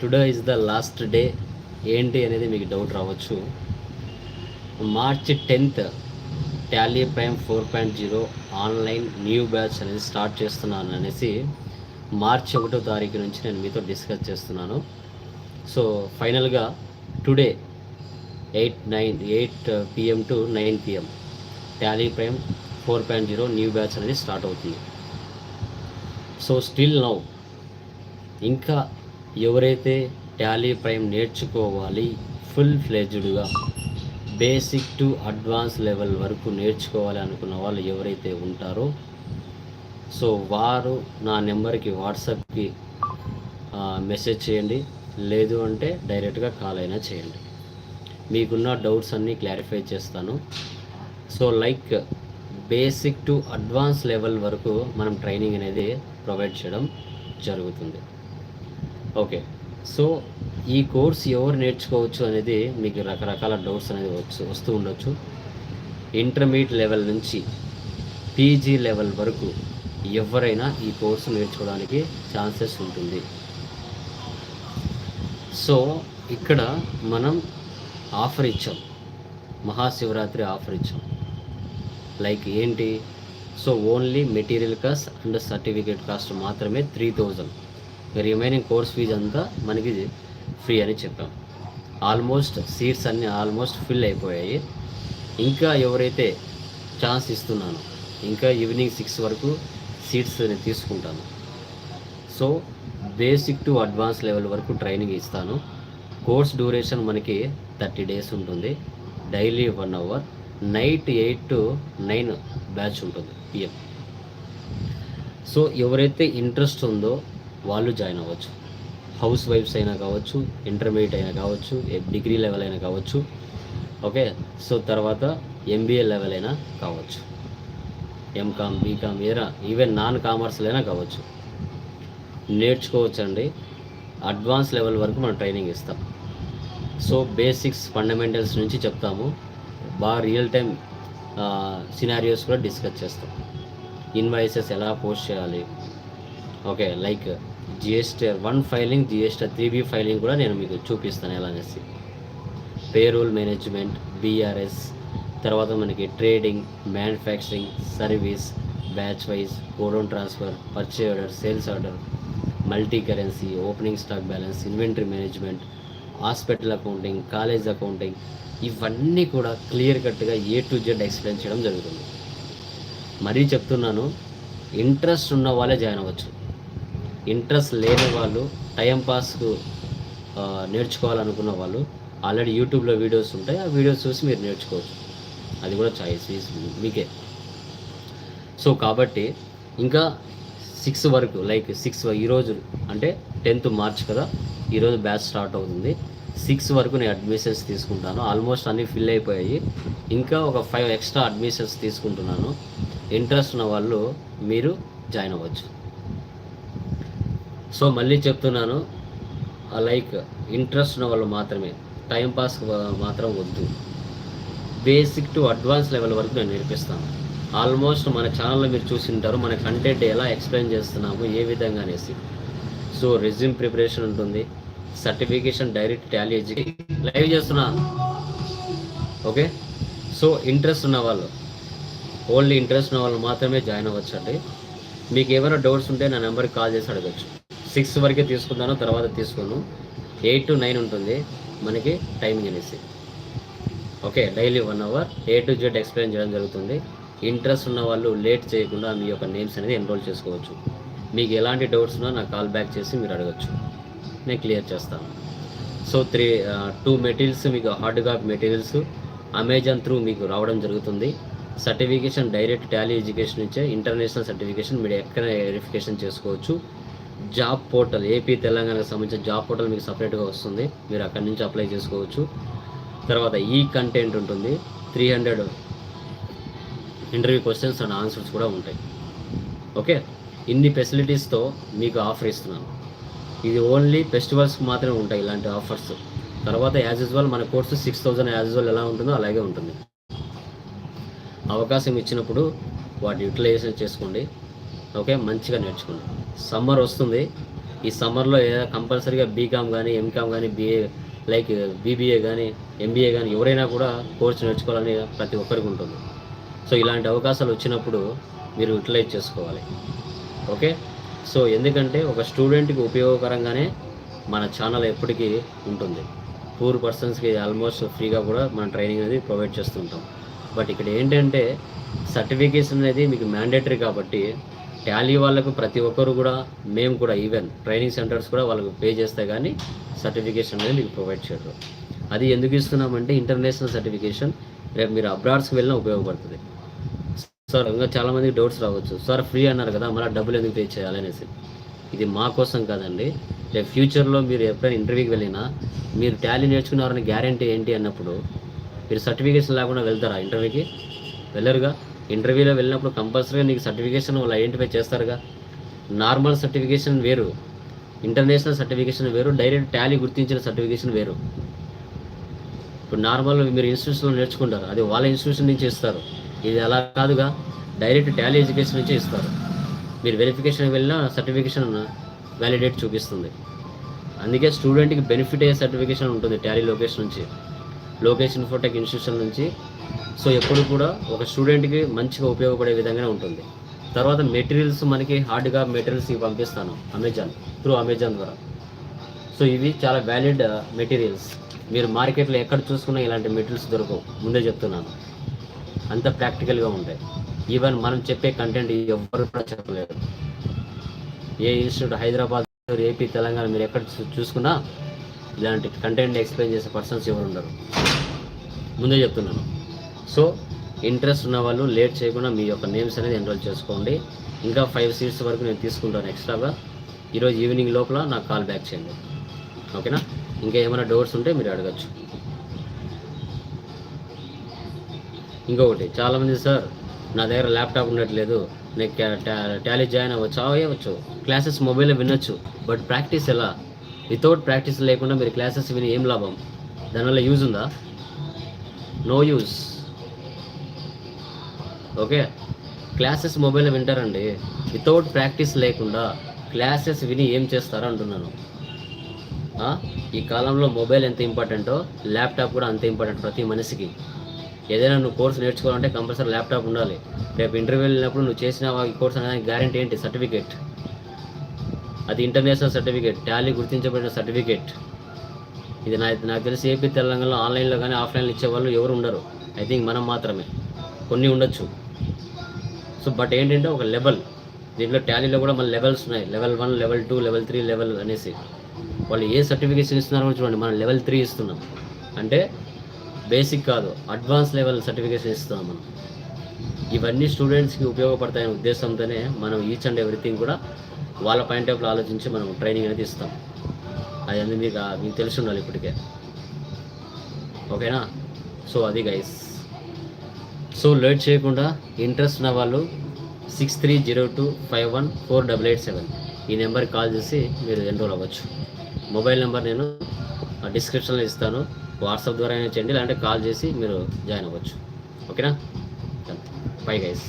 Today is the last day ఏంటి అనేది మీకు డౌట్ రావచ్చు. March tenth Tally Prime four point zero online new batch అనేది start చేస్తున్నాను అనేసి మార్చ్ ఒకటో తారీఖు నుంచి నేను మీతో డిస్కస్ చేస్తున్నాను. సో ఫైనల్గా today eight nine eight PM to nine PM Tally Prime four point zero new batch అనేది స్టార్ట్ అవుతుంది. సో స్టిల్ నౌ ఇంకా ఎవరైతే టాలీ ప్రైమ్ నేర్చుకోవాలి ఫుల్ ఫ్లెజ్డ్గా బేసిక్ టు అడ్వాన్స్ లెవెల్ వరకు నేర్చుకోవాలి అనుకున్న వాళ్ళు ఎవరైతే ఉంటారో సో వారు నా నెంబర్కి వాట్సాప్కి మెసేజ్ చేయండి. లేదు అంటే డైరెక్ట్గా కాల్ అయినా చేయండి. మీకున్న డౌట్స్ అన్నీ క్లారిఫై చేస్తాను. So like basic to advance level వరకు మనం ట్రైనింగ్ అనేది ప్రొవైడ్ చేయడం జరుగుతుంది. ఓకే. సో ఈ కోర్స్ ఎవరు నేర్చుకోవచ్చు అనేది మీకు రకరకాల డౌట్స్ అనేది వచ్చు వస్తూ ఉండొచ్చు. ఇంటర్మీడియట్ లెవెల్ నుంచి పీజీ లెవెల్ వరకు ఎవరైనా ఈ కోర్సు నేర్చుకోవడానికి ఛాన్సెస్ ఉంటుంది. సో ఇక్కడ మనం ఆఫర్ ఇచ్చాం. మహాశివరాత్రి ఆఫర్ ఇచ్చాం. లైక్ ఏంటి? So only material cost and certificate cost మాత్రమే three thousand. Remaining course fee అంతా మనకి ఫ్రీ అని చెప్పాం. ఆల్మోస్ట్ సీట్స్ అన్నీ ఆల్మోస్ట్ ఫిల్ అయిపోయాయి. ఇంకా ఎవరైతే ఛాన్స్ ఇస్తున్నాను ఇంకా ఈవినింగ్ సిక్స్ వరకు సీట్స్ నేను తీసుకుంటాను. So basic to advance level వరకు ట్రైనింగ్ ఇస్తాను. కోర్స్ డ్యూరేషన్ మనకి థర్టీ డేస్ ఉంటుంది. Daily one hour night eight to nine batch ఉంటుంది పిఎం సో ఎవరైతే ఇంట్రెస్ట్ ఉందో వాళ్ళు జాయిన్ అవ్వచ్చు. హౌస్ వైఫ్స్ అయినా కావచ్చు ఇంటర్మీడియట్ అయినా కావచ్చు డిగ్రీ లెవెల్ అయినా కావచ్చు ఓకే? సో తర్వాత ఎంబీఏ లెవెల్ అయినా కావచ్చు. ఎంకామ్ బీకామ్ ఏరా ఈవెన్ నాన్ కామర్స్లో అయినా కావచ్చు. నేర్చుకోవచ్చు అండి అడ్వాన్స్ లెవెల్ వరకు మనం ట్రైనింగ్ ఇస్తాం. సో బేసిక్స్ ఫండమెంటల్స్ నుంచి చెప్తాము. బాగా రియల్ టైం సినారియోస్ కూడా డిస్కస్ చేస్తాం. ఇన్వాయిసెస్ ఎలా పోస్ట్ చేయాలి? Okay like GST one filing GST three B filing కూడా నేను మీకు చూపిస్తాను ఎలా అనేసి. పేరోల్ మేనేజ్మెంట్ బీఆర్ఎస్ తర్వాత మనకి trading manufacturing service batch wise godown transfer purchase order sales order multi currency opening stock balance inventory management hospital accounting college accounting ఇవన్నీ కూడా క్లియర్ కట్గా ఏ టు జెడ్ ఎక్స్ప్లెయిన్ చేయడం జరుగుతుంది. మరీ చెప్తున్నాను ఇంట్రెస్ట్ ఉన్న వాళ్ళే జాయిన్ అవ్వచ్చు. ఇంట్రెస్ట్ లేని వాళ్ళు టైంపాస్కు నేర్చుకోవాలనుకున్న వాళ్ళు ఆల్రెడీ యూట్యూబ్లో వీడియోస్ ఉంటాయి. ఆ వీడియోస్ చూసి మీరు నేర్చుకోవచ్చు. అది కూడా చాయిస్ మీకే. సో కాబట్టి ఇంకా సిక్స్ వరకు లైక్ సిక్స్ ఈరోజు అంటే టెన్త్ మార్చ్ కదా ఈరోజు బ్యాచ్ స్టార్ట్ అవుతుంది. సిక్స్ వరకు నేను అడ్మిషన్స్ తీసుకుంటాను. ఆల్మోస్ట్ అన్నీ ఫిల్ అయిపోయాయి. ఇంకా ఒక ఫైవ్ ఎక్స్ట్రా అడ్మిషన్స్ తీసుకుంటున్నాను. ఇంట్రెస్ట్ ఉన్న వాళ్ళు మీరు జాయిన్ అవ్వచ్చు. సో మళ్ళీ చెప్తున్నాను లైక్ ఇంట్రెస్ట్ ఉన్న వాళ్ళు మాత్రమే. టైంపాస్ మాత్రం వద్దు. బేసిక్ టు అడ్వాన్స్ లెవెల్ వరకు నేను నేర్పిస్తాను. ఆల్మోస్ట్ మన ఛానల్లో మీరు చూసి ఉంటారు మన కంటెంట్ ఎలా ఎక్స్ప్లెయిన్ చేస్తున్నాము ఏ విధంగా అనేసి. సో రెజ్యూమ్ ప్రిపరేషన్ ఉంటుంది. సర్టిఫికేషన్ డైరెక్ట్ టాలీ లైవ్ చేస్తున్నా. ఓకే? సో ఇంట్రెస్ట్ ఉన్న వాళ్ళు ఓన్లీ ఇంట్రెస్ట్ ఉన్న వాళ్ళు మాత్రమే జాయిన్ అవ్వచ్చు అండి మీకు ఏమైనా డౌట్స్ ఉంటే నా నెంబర్కి కాల్ చేసి అడగచ్చు. సిక్స్ వరకే తీసుకుంటాను తర్వాత తీసుకోను. ఎయిట్ టు నైన్ ఉంటుంది. మనకి టైమింగ్ అనేసి. Okay daily one hour A to Z explain చేయడం జరుగుతుంది. ఇంట్రెస్ట్ ఉన్న వాళ్ళు లేట్ చేయకుండా మీ యొక్క నేమ్స్ అనేది ఎన్రోల్ చేసుకోవచ్చు. మీకు ఎలాంటి డౌట్స్ ఉన్నా నాకు కాల్ బ్యాక్ చేసి మీరు అడగచ్చు. నేను క్లియర్ చేస్తాను. సో త్రీ టూ మెటీరియల్స్ మీకు hard copy materials Amazon through మీకు రావడం జరుగుతుంది. సర్టిఫికేషన్ డైరెక్ట్ టాలీ ఎడ్యుకేషన్ ఇచ్చే ఇంటర్నేషనల్ సర్టిఫికేషన్ మీరు ఎక్కడ వెరిఫికేషన్ చేసుకోవచ్చు. జాబ్ పోర్టల్ ఏపీ తెలంగాణకు సంబంధించిన జాబ్ పోర్టల్ మీకు సపరేట్గా వస్తుంది. మీరు అక్కడి నుంచి అప్లై చేసుకోవచ్చు. తర్వాత ఈ కంటెంట్ ఉంటుంది. Three hundred interview questions and answers కూడా ఉంటాయి. ఓకే? ఇన్ని ఫెసిలిటీస్తో మీకు ఆఫర్ ఇస్తున్నాను. ఇది ఓన్లీ ఫెస్టివల్స్కి మాత్రమే ఉంటాయి ఇలాంటి ఆఫర్స్. తర్వాత యాజ్ యూజువల్ మన course six thousand as usual ఎలా ఉంటుందో అలాగే ఉంటుంది. అవకాశం ఇచ్చినప్పుడు వాటి యూటిలైజేషన్ చేసుకోండి. ఓకే? మంచిగా నేర్చుకోండి. సమ్మర్ వస్తుంది. ఈ సమ్మర్లో ఏదైనా కంపల్సరీగా బీకామ్ కానీ ఎంకామ్ కానీ బీఏ లైక్ బీబీఏ కానీ ఎంబీఏ కానీ ఎవరైనా కూడా కోర్సు నేర్చుకోవాలని ప్రతి ఒక్కరికి ఉంటుంది. సో ఇలాంటి అవకాశాలు వచ్చినప్పుడు మీరు యూటిలైజ్ చేసుకోవాలి. ఓకే? సో ఎందుకంటే ఒక స్టూడెంట్కి ఉపయోగకరంగానే మన ఛానల్ ఎప్పటికీ ఉంటుంది. పూర్ పర్సన్స్కి ఆల్మోస్ట్ ఫ్రీగా కూడా మన ట్రైనింగ్ అనేది ప్రొవైడ్ చేస్తుంటాం. బట్ ఇక్కడ ఏంటంటే సర్టిఫికేషన్ అనేది మీకు మ్యాండేటరీ కాబట్టి టాలీ వాళ్ళకు ప్రతి ఒక్కరు కూడా మేము కూడా ఈవెన్ ట్రైనింగ్ సెంటర్స్ కూడా వాళ్ళకు పే చేస్తే కానీ సర్టిఫికేషన్ అనేది మీకు ప్రొవైడ్ చేయరు. అది ఎందుకు ఇస్తున్నామంటే ఇంటర్నేషనల్ సర్టిఫికేషన్ రేపు మీరు అబ్రాడ్స్కి వెళ్ళినా ఉపయోగపడుతుంది. సార్ ఇంకా చాలామందికి డౌట్స్ రావచ్చు. సార్ ఫ్రీ అన్నారు కదా మళ్ళీ డబ్బులు ఎందుకు పే చేయాలనేసి ఇది మా కోసం కాదండి. రేపు ఫ్యూచర్లో మీరు ఎప్పుడైనా ఇంటర్వ్యూకి వెళ్ళినా మీరు టాలీ నేర్చుకున్నారని గ్యారంటీ ఏంటి అన్నప్పుడు మీరు సర్టిఫికేషన్ లేకుండా వెళ్తారా ఇంటర్వ్యూకి వెళ్ళరుగా? ఇంటర్వ్యూలో వెళ్ళినప్పుడు కంపల్సరీగా నీకు సర్టిఫికేషన్ వాళ్ళు ఐడెంటిఫై చేస్తారుగా. నార్మల్ సర్టిఫికేషన్ వేరు. ఇంటర్నేషనల్ సర్టిఫికేషన్ వేరు. డైరెక్ట్ టాలీ గుర్తించిన సర్టిఫికేషన్ వేరు. ఇప్పుడు నార్మల్ మీరు ఇన్స్టిట్యూషన్లో నేర్చుకుంటారు. అది వాళ్ళ ఇన్స్టిట్యూషన్ నుంచి ఇస్తారు. ఇది అలా కాదుగా. డైరెక్ట్ టాలీ ఎడ్యుకేషన్ నుంచి ఇస్తారు. మీరు వెరిఫికేషన్ వెళ్ళినా సర్టిఫికేషన్ వ్యాలిడేట్ చూపిస్తుంది. అందుకే స్టూడెంట్కి బెనిఫిట్ అయ్యే సర్టిఫికేషన్ ఉంటుంది టాలీ లొకేషన్ నుంచి. లొకేషన్ ఇన్ఫోటెక్ ఇన్స్టిట్యూషన్ నుంచి. సో ఎప్పుడు కూడా ఒక స్టూడెంట్కి మంచిగా ఉపయోగపడే విధంగానే ఉంటుంది. తర్వాత మెటీరియల్స్ మనకి హార్డ్గా మెటీరియల్స్ ఇవి పంపిస్తాను అమెజాన్ త్రూ అమెజాన్ ద్వారా. సో ఇవి చాలా వ్యాలిడ్ మెటీరియల్స్. మీరు మార్కెట్లో ఎక్కడ చూసుకున్నా ఇలాంటి మెటీరియల్స్ దొరకవు. ముందే చెప్తున్నాను. అంత ప్రాక్టికల్గా ఉంటాయి. ఈవెన్ మనం చెప్పే కంటెంట్ ఎవరు కూడా చెప్పలేరు. ఏ ఇన్స్టిట్యూట్ హైదరాబాద్ ఏపీ తెలంగాణ మీరు ఎక్కడ చూ- చూసుకున్నా ఇలాంటి కంటెంట్ ఎక్స్ప్లెయిన్ చేసే పర్సన్స్ ఎవరు ఉండరు. ముందే చెప్తున్నాను. సో ఇంట్రెస్ట్ ఉన్న వాళ్ళు లేట్ చేయకుండా మీ యొక్క నేమ్స్ అనేది ఎన్రోల్ చేసుకోండి. ఇంకా ఫైవ్ సీట్స్ వరకు నేను తీసుకుంటాను ఎక్స్ట్రాగా ఈరోజు ఈవినింగ్ లోపల నాకు కాల్ బ్యాక్ చేయండి. ఓకేనా? ఇంకా ఏమైనా డౌట్స్ ఉంటే మీరు అడగచ్చు. ఇంకొకటి చాలామంది సార్ నా దగ్గర ల్యాప్టాప్ ఉండట్లేదు. నేను టా- టాలీ జాయిన్ అవ్వచ్చు. అవ్వచ్చు క్లాసెస్ మొబైల్లో వినొచ్చు. బట్ ప్రాక్టీస్ ఎలా? వితౌట్ ప్రాక్టీస్ లేకుండా మీరు క్లాసెస్ విని ఏం లాభం? దానివల్ల యూజ్ ఉందా? No use okay? క్లాసెస్ మొబైల్లో వింటారండి. వితౌట్ ప్రాక్టీస్ లేకుండా క్లాసెస్ విని ఏం చేస్తారో అంటున్నాను. ఈ కాలంలో మొబైల్ ఎంత ఇంపార్టెంటో ల్యాప్టాప్ కూడా అంత ఇంపార్టెంట్ ప్రతి మనిషికి. ఏదైనా నువ్వు కోర్స్ నేర్చుకోవాలంటే కంపల్సరీ ల్యాప్టాప్ ఉండాలి. రేపు ఇంటర్వ్యూ వెళ్ళినప్పుడు నువ్వు చేసిన ఈ కోర్స్ అనేది గ్యారంటీ ఏంటి? సర్టిఫికేట్. అది ఇంటర్నేషనల్ సర్టిఫికేట్ టాలీ గుర్తించబడిన సర్టిఫికేట్. ఇది నా నాకు తెలిసి ఏపీ తెలంగాణలో ఆన్లైన్లో కానీ ఆఫ్లైన్లో ఇచ్చేవాళ్ళు ఎవరు ఉండరు. ఐ థింక్ మనం మాత్రమే. కొన్ని ఉండొచ్చు. సో బట్ ఏంటంటే ఒక లెవెల్ దీంట్లో టాలీలో కూడా మన లెవెల్స్ ఉన్నాయి. Level one level two level three level అనేసి. వాళ్ళు ఏ సర్టిఫికేషన్ ఇస్తున్నారో చూడండి. మనం లెవెల్ త్రీ ఇస్తున్నాం. అంటే బేసిక్ కాదు. అడ్వాన్స్ లెవెల్ సర్టిఫికేషన్ ఇస్తున్నాం మనం. ఇవన్నీ స్టూడెంట్స్కి ఉపయోగపడతాయనే ఉద్దేశంతోనే మనం ఈచ్ అండ్ ఎవ్రీథింగ్ కూడా వాళ్ళ పాయింట్ ఆఫ్ ఆలోచించి మనం ట్రైనింగ్ అనేది ఇస్తాం. అది అనేది మీకు మీకు తెలిసి ఉండాలి ఇప్పటికే. ఓకేనా సో అది గైస్ సో లేట్ చేయకుండా ఇంట్రెస్ట్ ఉన్న వాళ్ళు six three zero two five one four double eight seven ఈ నెంబర్కి కాల్ చేసి మీరు ఎన్రోల్ అవ్వచ్చు. మొబైల్ నెంబర్ నేను డిస్క్రిప్షన్లో ఇస్తాను. వాట్సాప్ ద్వారా అయినా చేయండి లేదంటే కాల్ చేసి మీరు జాయిన్ అవ్వచ్చు. ఓకేనా? Bye guys.